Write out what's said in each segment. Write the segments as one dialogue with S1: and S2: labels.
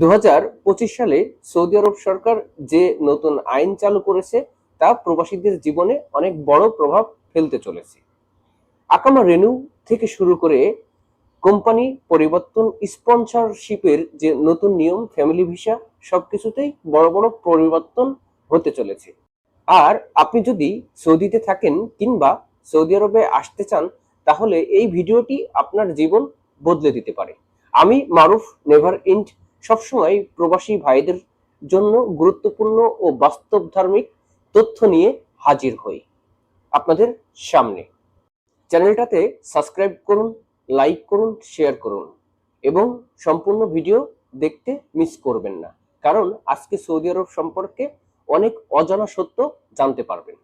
S1: দু হাজার পঁচিশ সালে সৌদি আরব সরকার যে নতুন আইন চালু করেছে, তা প্রবাসীদের জীবনে অনেক বড় প্রভাব ফেলতে চলেছে। আকামা রেনু থেকে শুরু করে কোম্পানি পরিবর্তন, স্পন্সরশিপের যে নতুন নিয়ম, ফ্যামিলি ভিসা, সবকিছুতেই বড় বড় পরিবর্তন হতে চলেছে। আর আপনি যদি সৌদিতে থাকেন কিংবা সৌদি আরবে আসতে চান, তাহলে এই ভিডিওটি আপনার জীবন বদলে দিতে পারে। আমি মারুফ, নেভার ইন্ড সবসময় প্রবাসী ভাইদের জন্য গুরুত্বপূর্ণ ও বাস্তব ধার্মিক তথ্য নিয়ে হাজির হই। আপনাদের সামনে। চ্যানেলটাতে সাবস্ক্রাইব করুন, লাইক করুন, শেয়ার করুন এবং সম্পূর্ণ ভিডিও দেখতে মিস করবেন না। কারণ আজকে সৌদি আরব সম্পর্কে অনেক অজানা সত্য জানতে পারবেন।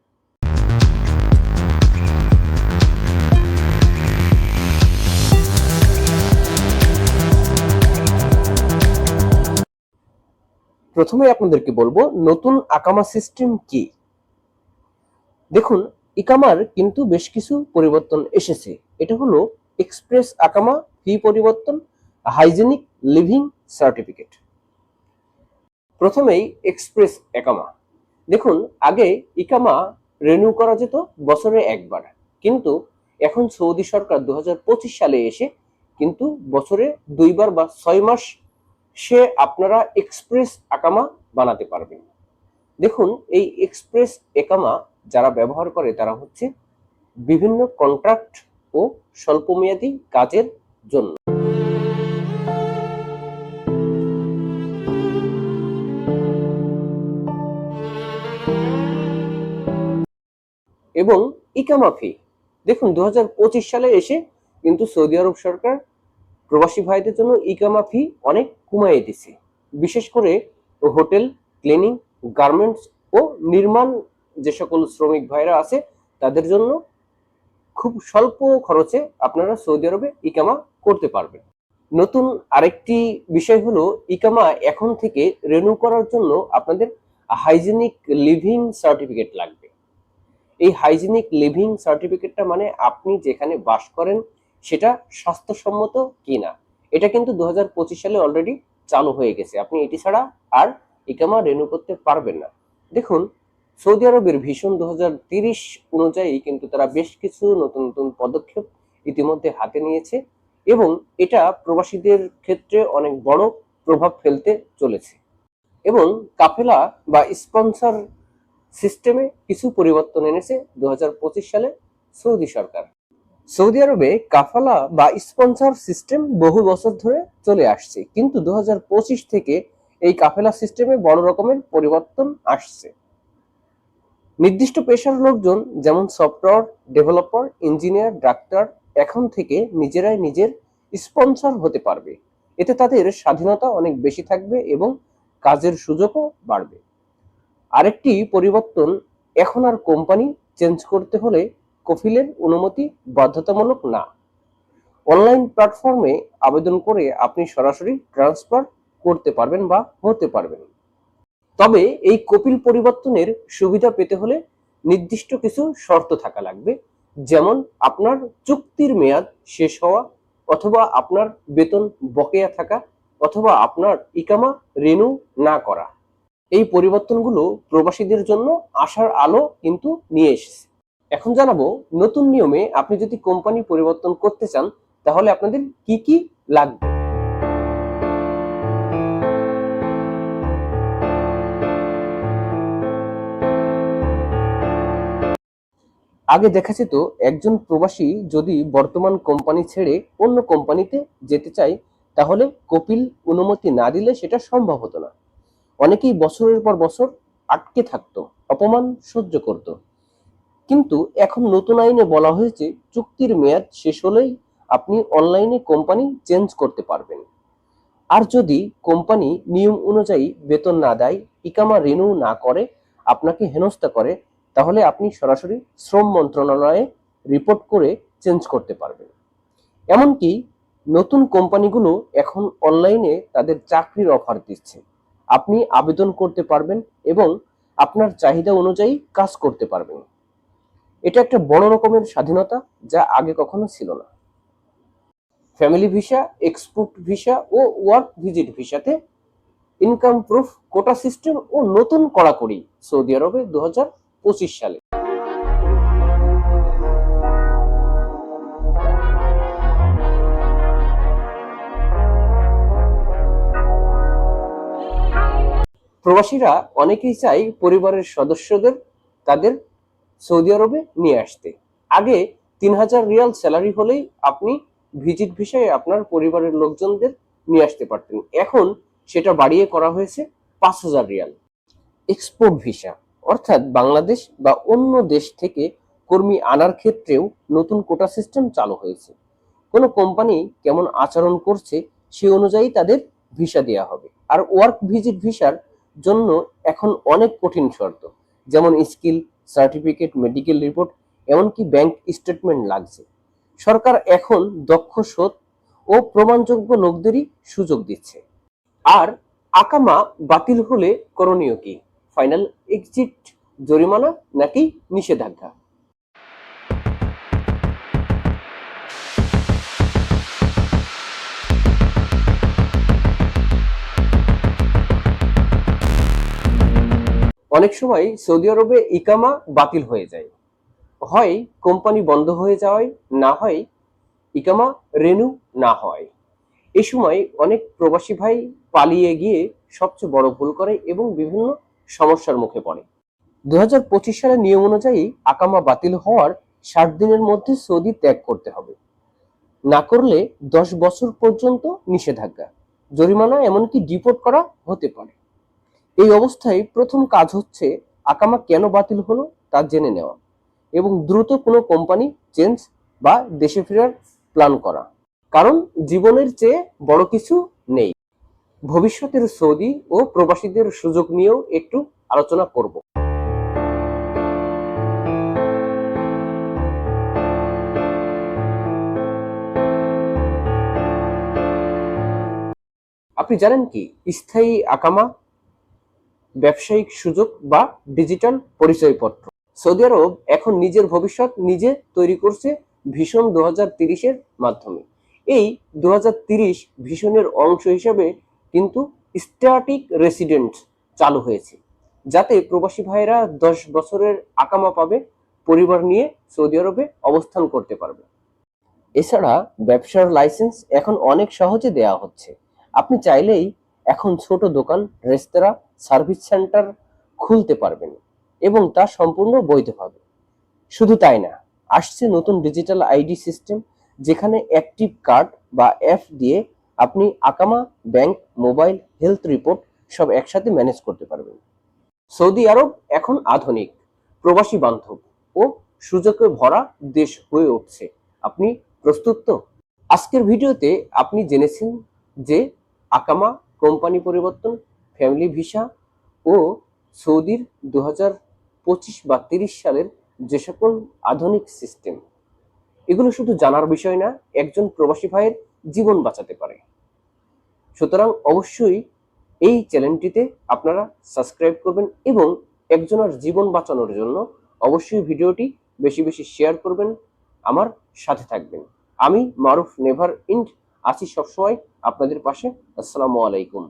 S1: প্রথমে আপনাদেরকে বলব নতুন আকামা সিস্টেম কি? দেখুন, ইকামার কিন্তু বেশ কিছু পরিবর্তন এসেছে। এটা হলো এক্সপ্রেস আকামা ফি পরিবর্তন হাইজেনিক লিভিং সার্টিফিকেট প্রথমেই এক্সপ্রেস একামা দেখুন, আগে ইকামা রেনিউ করা যেত বছরে একবার। কিন্তু এখন সৌদি সরকার দু হাজার পঁচিশ সালে এসে কিন্তু বছরে দুইবার বা ছয় মাস সে আপনারা এক্সপ্রেস আকামা বানাতে পারবেন। দেখুন, এই এক্সপ্রেস একামা যারা ব্যবহার করে, তারা হচ্ছে বিভিন্ন কন্ট্রাক্ট ও স্বল্পমেয়াদী কাজের জন্য। এবং ইকামা ফি। দেখুন দু হাজার পঁচিশ সালে এসে কিন্তু সৌদি আরব সরকার প্রবাসী ভাইদের জন্য ইকামা ফি অনেক কমাইয়ে দিছে। বিশেষ করে হোটেল, ক্লিনিং, গার্মেন্টস ও নির্মাণ যে সকল শ্রমিক ভাইরা আছে, তাদের জন্য খুব স্বল্প খরচে আপনারা সৌদি আরবে ইকামা করতে পারবেন। নতুন আরেকটি বিষয় হলো ইকামা এখন থেকে রেনু করার জন্য আপনাদের হাইজেনিক লিভিং সার্টিফিকেট লাগবে। এই হাইজেনিক লিভিং সার্টিফিকেটটা মানে আপনি যেখানে বাস করেন সেটা স্বাস্থ্যসম্মত কি না এটা কিন্তু দু হাজার পঁচিশ সালে অলরেডি চালু হয়ে গেছে। আপনি এটি ছাড়া আর ইকামা রেনু করতে পারবেন না। দেখুন, সৌদি আরবের ভীষণ দু অনুযায়ী কিন্তু তারা বেশ কিছু নতুন নতুন পদক্ষেপ ইতিমধ্যে হাতে নিয়েছে এবং এটা প্রবাসীদের ক্ষেত্রে অনেক বড় প্রভাব ফেলতে চলেছে। এবং কাফেলা বা স্পন্সর সিস্টেমে কিছু পরিবর্তন এনেছে দু হাজার পঁচিশ সালে সৌদি সরকার। সৌদি আরবে কাফালা বা স্পন্সর সিস্টেম বহু বছর ধরে চলে আসছে, কিন্তু দুহাজার পঁচিশ থেকে এই কাফেলা সিস্টেমে বড় রকমের পরিবর্তন আসছে। নির্দিষ্ট পেশার লোকজন যেমন সফটওয়্যার ডেভেলপার, ইঞ্জিনিয়ার, ডাক্তার এখন থেকে নিজেরাই নিজের স্পন্সর হতে পারবে। এতে তাদের স্বাধীনতা অনেক বেশি থাকবে এবং কাজের সুযোগও বাড়বে। আরেকটি পরিবর্তন, এখন আর কোম্পানি চেঞ্জ করতে হলে কফিলের অনুমতি বাধ্যতামূলক না। অনলাইন প্ল্যাটফর্মে আবেদন করে আপনি সরাসরি ট্রান্সফার করতে পারবেন বা হতে পারবেন। তবে এই কপিল পরিবর্তনের সুবিধা পেতে হলে নির্দিষ্ট কিছু শর্ত থাকা লাগবে, যেমন আপনার চুক্তির মেয়াদ শেষ হওয়া অথবা আপনার বেতন বকেয়া থাকা অথবা আপনার ইকামা রেনু না করা। এই পরিবর্তনগুলো প্রবাসীদের জন্য আশার আলো কিন্তু নিয়ে এসেছে। এখন জানাব, নতুন নিয়মে আপনি যদি কোম্পানি পরিবর্তন করতে চান, তাহলে আপনাদের কি কি লাগবে? আগে দেখা যেত একজন প্রবাসী যদি বর্তমান কোম্পানি ছেড়ে অন্য কোম্পানিতে যেতে চায়, তাহলে কপিল অনুমতি না দিলে সেটা সম্ভব হতো না। অনেকেই বছরের পর বছর আটকে থাকতো, অপমান সহ্য করত। কিন্তু এখন নতুন আইনে বলা হয়েছে চুক্তির মেয়াদ শেষ হলেই আপনি অনলাইনে কোম্পানি চেঞ্জ করতে পারবেন। আর যদি কোম্পানি নিয়ম অনুযায়ী বেতন না দেয়, ইকামা রিনিউ না করে, আপনাকে হেনস্থা করে, তাহলে আপনি সরাসরি শ্রম মন্ত্রণালয়ে রিপোর্ট করে চেঞ্জ করতে পারবেন। এমনকি নতুন কোম্পানিগুলো এখন অনলাইনে তাদের চাকরির অফার দিচ্ছে। আপনি আবেদন করতে পারবেন এবং আপনার চাহিদা অনুযায়ী কাজ করতে পারবেন। এটা একটা বড় রকমের স্বাধীনতা যা আগে কখনো ছিল না। ফ্যামিলি ভিসা এক্সপোর্ট ভিসা ও ওয়ার্ক ভিজিট ভিসাতে ইনকাম প্রুফ কোটা সিস্টেম ও নতুন কড়াকড়ি সৌদি আরবে দু সালে। প্রবাসীরা অনেকেই চাই পরিবারের সদস্যদের, তাদের সৌদি আরবে নিয়ে আসতে। আগে তিন হাজার রিয়াল স্যালারি হলেই আপনি ভিজিট ভিসায় আপনার পরিবারের লোকজনদের নিয়ে আসতে পারতেন। এখন সেটা বাড়িয়ে করা হয়েছে পাঁচ হাজার রিয়াল। এক্সপোর্ট ভিসা, অর্থাৎ বাংলাদেশ বা অন্য দেশ থেকে কর্মী আনার ক্ষেত্রেও নতুন কোটা সিস্টেম চালু হয়েছে। কোনো কোম্পানি কেমন আচরণ করছে সে অনুযায়ী তাদের ভিসা দেওয়া হবে। আর ওয়ার্ক ভিজিট ভিসার জন্য এখন অনেক কঠিন শর্ত, যেমন স্কিল সার্টিফিকেট মেডিকেল রিপোর্ট এমনকি ব্যাংক স্টেটমেন্ট লাগছে। সরকার এখন দক্ষ, সৎ ও প্রমাণযোগ্য লোকদেরই সুযোগ দিচ্ছে। আর আকামা বাতিল হলে করণীয় কি? ফাইনাল এক্সিট জরিমানা নাকি নিষেধাজ্ঞা? অনেক সময় সৌদি আরবে ইকামা বাতিল হয়ে যায়। হয় কোম্পানি বন্ধ হয়ে যাওয়ায় না হয় ইকামা রেনু না হয়। এ সময় অনেক প্রবাসী ভাই পালিয়ে গিয়ে সবচেয়ে বড় ভুল করে এবং বিভিন্ন সমস্যার মুখে পড়ে। দু হাজার পঁচিশ সালের নিয়ম অনুযায়ী আকামা বাতিল হওয়ার ষাট দিনের মধ্যে সৌদি ত্যাগ করতে হবে। না করলে দশ বছর পর্যন্ত নিষেধাজ্ঞা। জরিমানা এমনকি ডিপোর্ট করা হতে পারে। এই অবস্থায় প্রথম কাজ হচ্ছে আকামা কেন বাতিল হলো তা জেনে নেওয়া এবং দ্রুত কোনো কোম্পানি চেঞ্জ বা দেশে ফেরার প্ল্যান করা। কারণ জীবনের চেয়ে বড় কিছু নেই। ভবিষ্যতের সৌদি ও প্রবাসীদের সুযোগ নিয়েও একটু আলোচনা করব। আপনি জানেন কি? স্থায়ী আকামা ব্যবসায়িক সুযোগ বা ডিজিটাল পরিচয়পত্র। সৌদি আরব এখন নিজের ভবিষ্যৎ নিজে তৈরি করছে ভীষণ দু তিরিশের মাধ্যমে। এই দু ভীষণের অংশ হিসেবে কিন্তু স্ট্যাটিক রেসিডেন্ট চালু হয়েছে, যাতে প্রবাসী ভাইয়েরা দশ বছরের আকামা পাবে, পরিবার নিয়ে সৌদি আরবে অবস্থান করতে পারবে। এছাড়া ব্যবসার লাইসেন্স এখন অনেক সহজে দেয়া হচ্ছে। আপনি চাইলেই এখন ছোট দোকান, রেস্তোরাঁ সার্ভিস সেন্টার খুলতে পারবেন এবং তা সম্পূর্ণ বৈধভাবে শুধু তাই না, আসছে নতুন ডিজিটাল আইডি সিস্টেম যেখানে অ্যাক্টিভ কার্ড বা অ্যাপ দিয়ে আপনি আকামা, ব্যাংক, মোবাইল, হেলথ রিপোর্ট সব একসাথে ম্যানেজ করতে পারবেন। সৌদি আরব এখন আধুনিক, প্রবাসী বান্ধব ও সুযোগে ভরা দেশ হয়ে উঠছে। আপনি প্রস্তুত তো? আজকের ভিডিওতে আপনি জেনেছেন যে আকামা কোম্পানি পরিবর্তন ফ্যামিলি ভিসা ও সৌদির দু হাজার পঁচিশ বা তিরিশ সালের যে সকল আধুনিক সিস্টেম, এগুলো শুধু জানার বিষয় না, একজন প্রবাসী ভাইয়ের জীবন বাঁচাতে পারে। সুতরাং অবশ্যই এই চ্যানেলটিতে আপনারা সাবস্ক্রাইব করবেন এবং একজনের জীবন বাঁচানোর জন্য অবশ্যই ভিডিওটি বেশি বেশি শেয়ার করবেন, আমার সাথে থাকবেন। আমি মারুফ নেভার ইন্ড, আছি সবসময় আপনাদের পাশে। আসসালামু আলাইকুম।